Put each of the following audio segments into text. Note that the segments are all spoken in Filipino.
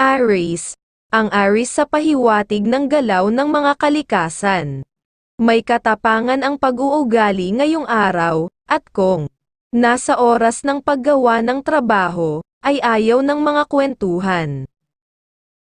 Aries. Ang Aries sa pahiwatig ng galaw ng mga kalikasan. May katapangan ang pag-uugali ngayong araw, at kung nasa oras ng paggawa ng trabaho, ay ayaw ng mga kwentuhan.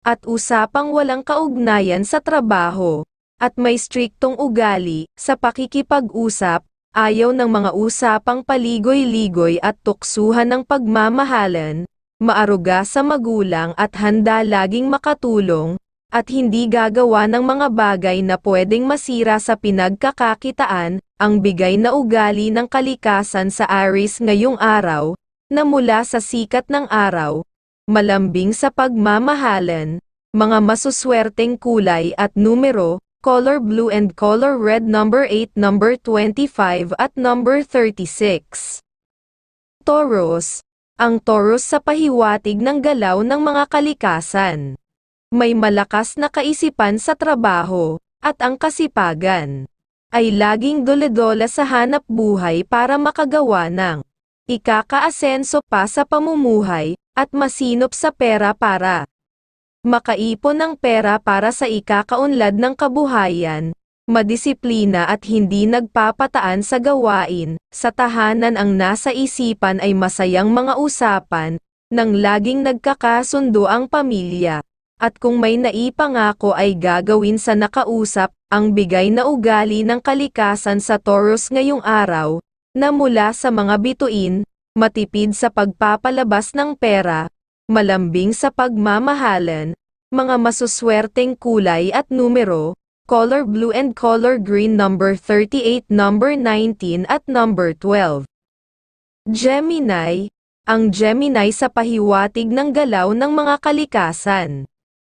At usapang walang kaugnayan sa trabaho, at may striktong ugali, sa pakikipag-usap, ayaw ng mga usapang paligoy-ligoy at tuksuhan ng pagmamahalan, maaruga sa magulang at handa laging makatulong, at hindi gagawa ng mga bagay na pwedeng masira sa pinagkakakitaan, ang bigay na ugali ng kalikasan sa Aries ngayong araw, na mula sa sikat ng araw, malambing sa pagmamahalan, mga masuswerteng kulay at numero, color blue and color red number 8, number 25 at number 36. Taurus. Ang Taurus sa pahiwatig ng galaw ng mga kalikasan. May malakas na kaisipan sa trabaho, at ang kasipagan ay laging dole-dola sa hanap buhay para makagawa ng ikakaasenso pa sa pamumuhay, at masinop sa pera para makaipon ng pera para sa ikakaunlad ng kabuhayan, madisiplina at hindi nagpapataan sa gawain, sa tahanan ang nasa isipan ay masayang mga usapan, nang laging nagkakasundo ang pamilya. At kung may naipangako ay gagawin sa nakausap, ang bigay na ugali ng kalikasan sa Taurus ngayong araw, na mula sa mga bituin, matipid sa pagpapalabas ng pera, malambing sa pagmamahalan, mga masuswerteng kulay at numero, color blue and color green number 38, number 19 at number 12. Gemini, ang Gemini sa pahiwatig ng galaw ng mga kalikasan.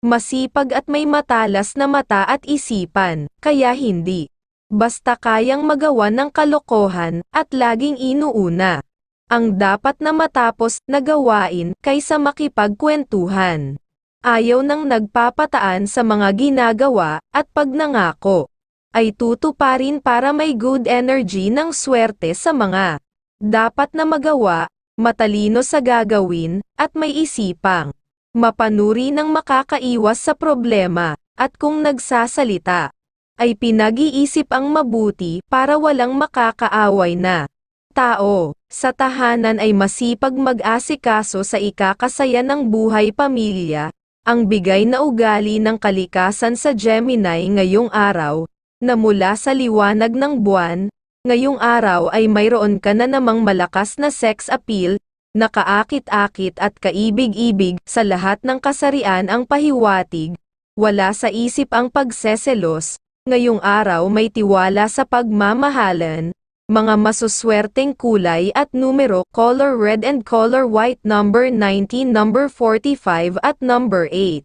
Masipag at may matalas na mata at isipan, kaya hindi. Basta kayang magawa ng kalokohan, at laging inuuna. Ang dapat na matapos na gawain kaysa makipagkwentuhan. Ayaw nang nagpapataan sa mga ginagawa, at pag nangako, ay tutuparin para may good energy ng swerte sa mga dapat na magawa, matalino sa gagawin, at may isipang mapanuri ng makakaiwas sa problema, at kung nagsasalita, ay pinag-iisip ang mabuti para walang makakaaway na tao. Sa tahanan ay masipag mag-asikaso sa ikakasaya ng buhay pamilya, ang bigay na ugali ng kalikasan sa Gemini ngayong araw, na mula sa liwanag ng buwan, ngayong araw ay mayroon ka na namang malakas na sex appeal, nakaakit-akit at kaibig-ibig sa lahat ng kasarian ang pahiwatig, wala sa isip ang pagseselos, ngayong araw may tiwala sa pagmamahalan, mga masuswerteng kulay at numero color red and color white number 19 number 45 at number 8.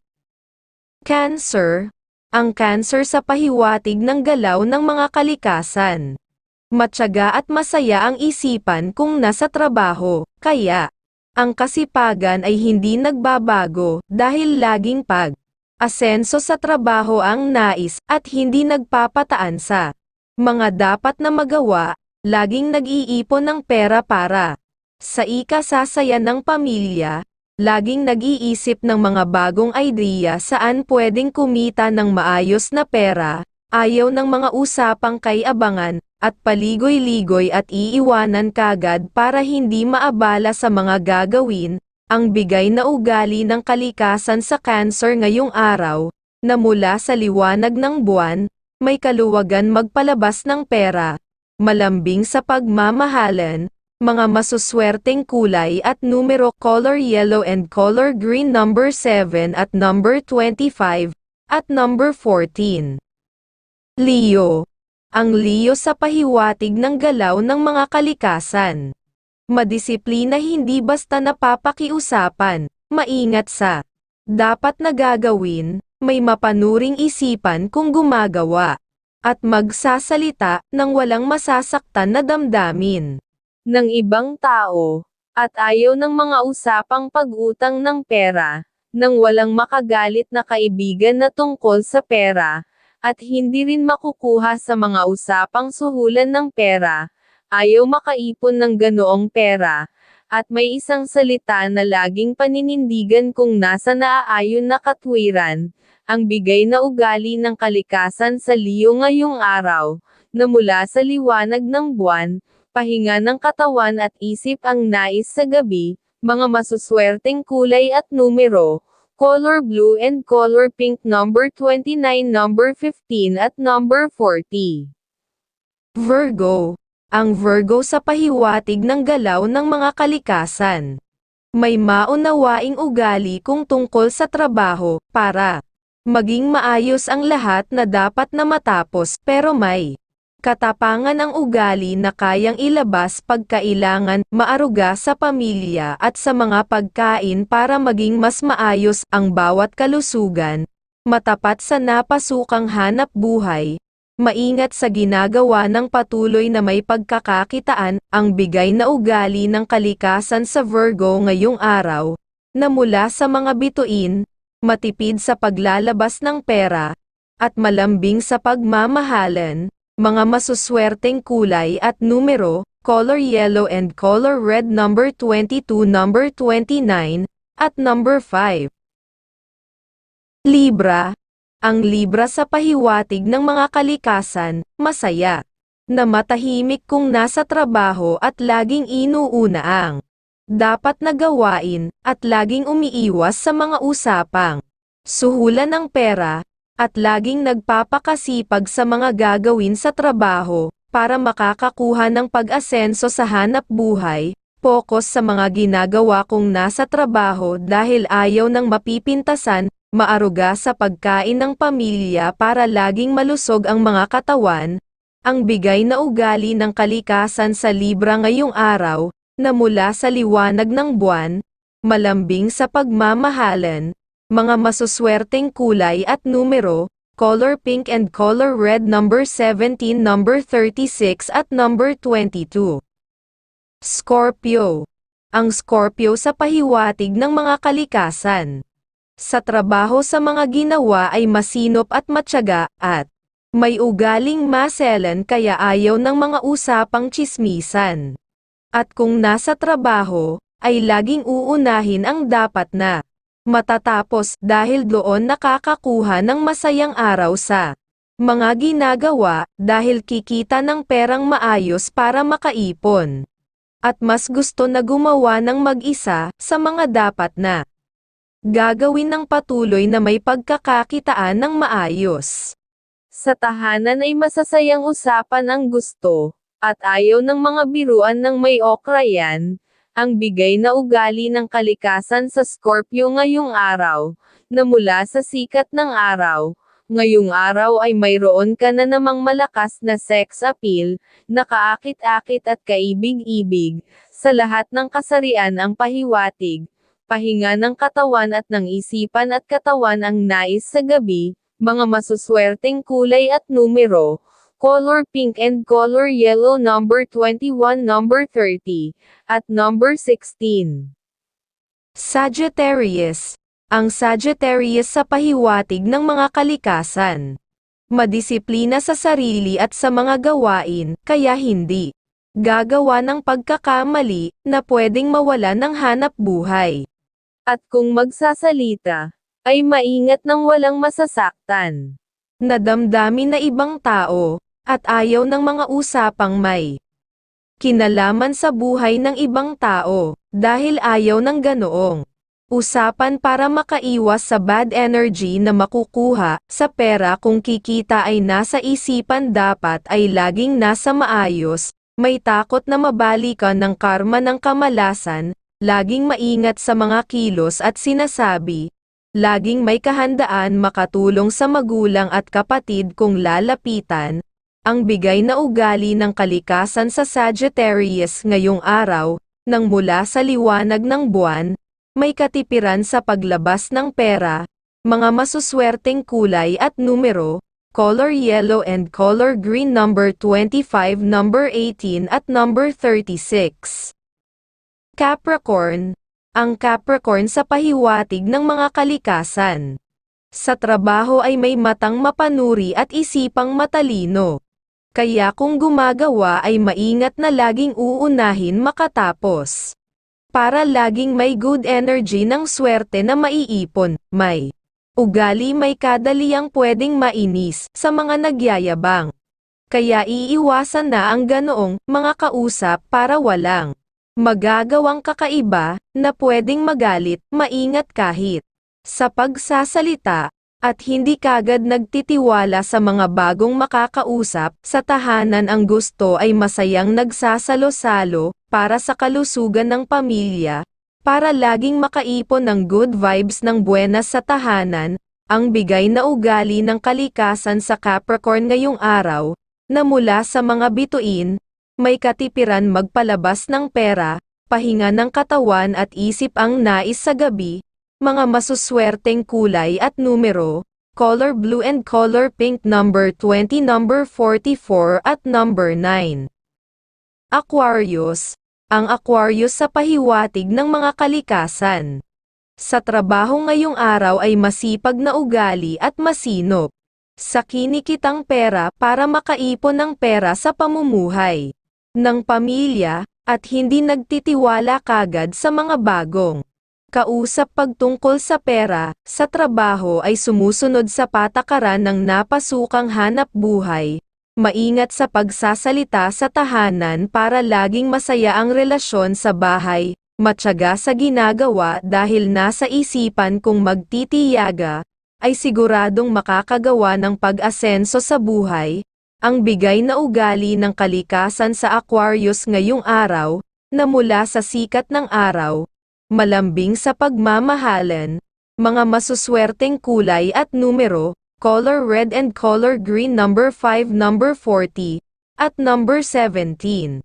Cancer. Ang cancer sa pahiwatig ng galaw ng mga kalikasan. Matyaga at masaya ang isipan kung nasa trabaho, kaya, ang kasipagan ay hindi nagbabago dahil laging pag asenso sa trabaho ang nais at hindi nagpapataan sa mga dapat na magawa laging nag-iipon ng pera para sa ikasasaya ng pamilya, laging nag-iisip ng mga bagong idea saan pwedeng kumita ng maayos na pera, ayaw ng mga usapang kay abangan, at paligoy-ligoy at iiwanan kagad para hindi maabala sa mga gagawin, ang bigay na ugali ng kalikasan sa cancer ngayong araw, na mula sa liwanag ng buwan, may kaluwagan magpalabas ng pera, malambing sa pagmamahalan, mga masuswerteng kulay at numero color yellow and color green number 7 at number 25, at number 14. Leo. Ang Leo sa pahiwatig ng galaw ng mga kalikasan. Madisiplina hindi basta napapakiusapan, maingat sa dapat na gagawin, may mapanuring isipan kung gumagawa at magsasalita ng walang masasaktan na damdamin ng ibang tao, at ayaw ng mga usapang pag-utang ng pera, ng walang makagalit na kaibigan na tungkol sa pera, at hindi rin makukuha sa mga usapang suhulan ng pera, ayaw makaipon ng ganoong pera, At may isang salita na laging paninindigan kung nasa naaayon na katwiran, ang bigay na ugali ng kalikasan sa Leo ngayong araw, na mula sa liwanag ng buwan, pahinga ng katawan at isip ang nais sa gabi, mga masuswerteng kulay at numero, color blue and color pink number 29 number 15 at number 40. Virgo. Ang Virgo sa pahiwatig ng galaw ng mga kalikasan. May maunawaing ugali kung tungkol sa trabaho, para maging maayos ang lahat na dapat na matapos, pero may katapangan ang ugali na kayang ilabas pagkailangan, maaruga sa pamilya at sa mga pagkain para maging mas maayos ang bawat kalusugan, matapat sa napasukang hanap buhay, maingat sa ginagawa ng patuloy na may pagkakakitaan, ang bigay na ugali ng kalikasan sa Virgo ngayong araw, na mula sa mga bituin, matipid sa paglalabas ng pera, at malambing sa pagmamahalan, mga masuswerteng kulay at numero, color yellow and color red number 22 number 29, at number 5. Libra. Ang Libra sa pahiwatig ng mga kalikasan, masaya. Na matahimik kung nasa trabaho at laging inuuna ang dapat na gawain, at laging umiiwas sa mga usapang suhulan ng pera, at laging nagpapakasipag sa mga gagawin sa trabaho, para makakakuha ng pag-asenso sa hanap buhay, focus sa mga ginagawa kong nasa trabaho dahil ayaw ng mapipintasan, maaruga sa pagkain ng pamilya para laging malusog ang mga katawan, ang bigay na ugali ng kalikasan sa Libra ngayong araw, na mula sa liwanag ng buwan, malambing sa pagmamahalan, mga masuswerteng kulay at numero, color pink and color red number 17 number 36 at number 22. Scorpio. Ang Scorpio sa pahiwatig ng mga kalikasan. Sa trabaho sa mga ginawa ay masinop at matyaga, at may ugaling maselan kaya ayaw ng mga usapang chismisan. At kung nasa trabaho, ay laging uunahin ang dapat na matatapos dahil doon nakakakuha ng masayang araw sa mga ginagawa dahil kikita ng perang maayos para makaipon. At mas gusto na gumawa ng mag-isa sa mga dapat na gagawin ng patuloy na may pagkakakitaan ng maayos. Sa tahanan ay masasayang usapan ang gusto, at ayaw ng mga biruan ng may okra ang bigay na ugali ng kalikasan sa Scorpio ngayong araw, na mula sa sikat ng araw, ngayong araw ay mayroon ka na namang malakas na sex appeal, na kaakit-akit at kaibig-ibig, sa lahat ng kasarian ang pahiwatig, pahinga ng katawan at ng isipan at katawan ang nais sa gabi, mga masuswerteng kulay at numero, color pink and color yellow number 21 number 30, at number 16. Sagittarius. Ang Sagittarius sa pahiwatig ng mga kalikasan. Madisiplina sa sarili at sa mga gawain, kaya hindi gagawa ng pagkakamali na pwedeng mawala ng hanap buhay. At kung magsasalita, ay maingat ng walang masasaktan. Nadamdamin na ibang tao, at ayaw ng mga usapang may kinalaman sa buhay ng ibang tao, dahil ayaw ng ganoong usapan para makaiwas sa bad energy na makukuha sa pera kung kikita ay nasa isipan dapat ay laging nasa maayos, may takot na mabalikan ng karma ng kamalasan, laging maingat sa mga kilos at sinasabi, laging may kahandaan makatulong sa magulang at kapatid kung lalapitan, ang bigay na ugali ng kalikasan sa Sagittarius ngayong araw, nang mula sa liwanag ng buwan, may katipiran sa paglabas ng pera, mga masuswerteng kulay at numero, color yellow and color green number 25 number 18 at number 36. Capricorn. Ang Capricorn sa pahiwatig ng mga kalikasan. Sa trabaho ay may matang mapanuri at isipang matalino. Kaya kung gumagawa ay maingat na laging uunahin makatapos. para laging may good energy ng swerte na maiipon, may ugali may kadaliang pwedeng mainis sa mga nagyayabang. Kaya iiwasan na ang ganoong mga kausap para walang magagawang kakaiba na pwedeng magalit, maingat kahit sa pagsasalita at hindi kagad nagtitiwala sa mga bagong makakausap, sa tahanan ang gusto ay masayang nagsasalo-salo, para sa kalusugan ng pamilya, para laging makaipon ng good vibes ng buenas sa tahanan, ang bigay na ugali ng kalikasan sa Capricorn ngayong araw, na mula sa mga bituin, may katipiran magpalabas ng pera, pahinga ng katawan at isip ang nais sa gabi, mga masuswerteng kulay at numero, color blue and color pink number 20 number 44 at number 9. Aquarius, ang Aquarius sa pahiwatig ng mga kalikasan. Sa trabaho ngayong araw ay masipag na ugali at masinop. Sa kinikitang pera para makaipon ng pera sa pamumuhay ng pamilya, at hindi nagtitiwala kagad sa mga bagong kausap pagtungkol sa pera, sa trabaho ay sumusunod sa patakaran ng napasukang hanap buhay, maingat sa pagsasalita sa tahanan para laging masaya ang relasyon sa bahay, matyaga sa ginagawa dahil nasa isipan kung magtitiyaga, ay siguradong makakagawa ng pag-asenso sa buhay, ang bigay na ugali ng kalikasan sa Aquarius ngayong araw, na mula sa sikat ng araw, malambing sa pagmamahalan, mga masuswerteng kulay at numero, color red and color green number 5 number 40, at number 17.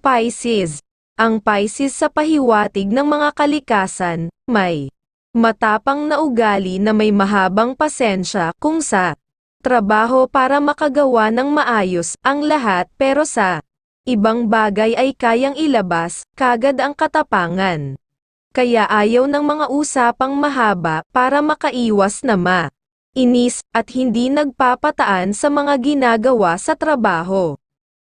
Pisces. Ang Pisces sa pahiwatig ng mga kalikasan, may matapang na ugali na may mahabang pasensya kung sa trabaho para makagawa ng maayos ang lahat pero sa ibang bagay ay kayang ilabas kagad ang katapangan. Kaya ayaw ng mga usapang mahaba para makaiwas na ma inis at hindi nagpapataan sa mga ginagawa sa trabaho.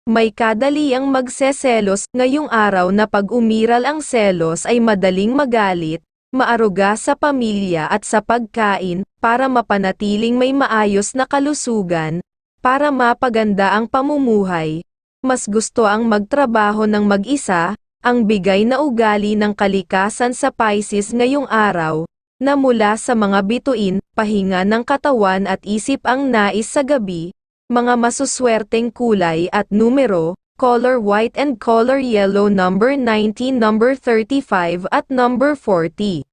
May kadaliang magseselos ngayong araw na pag umiral ang selos ay madaling magalit, maaruga sa pamilya at sa pagkain, para mapanatiling may maayos na kalusugan, para mapaganda ang pamumuhay. Mas gusto ang magtrabaho ng mag-isa, ang bigay na ugali ng kalikasan sa Pisces ngayong araw, na mula sa mga bituin, pahinga ng katawan at isip ang nais sa gabi, mga masuswerteng kulay at numero, color white and color yellow number 19 number 35 at number 40.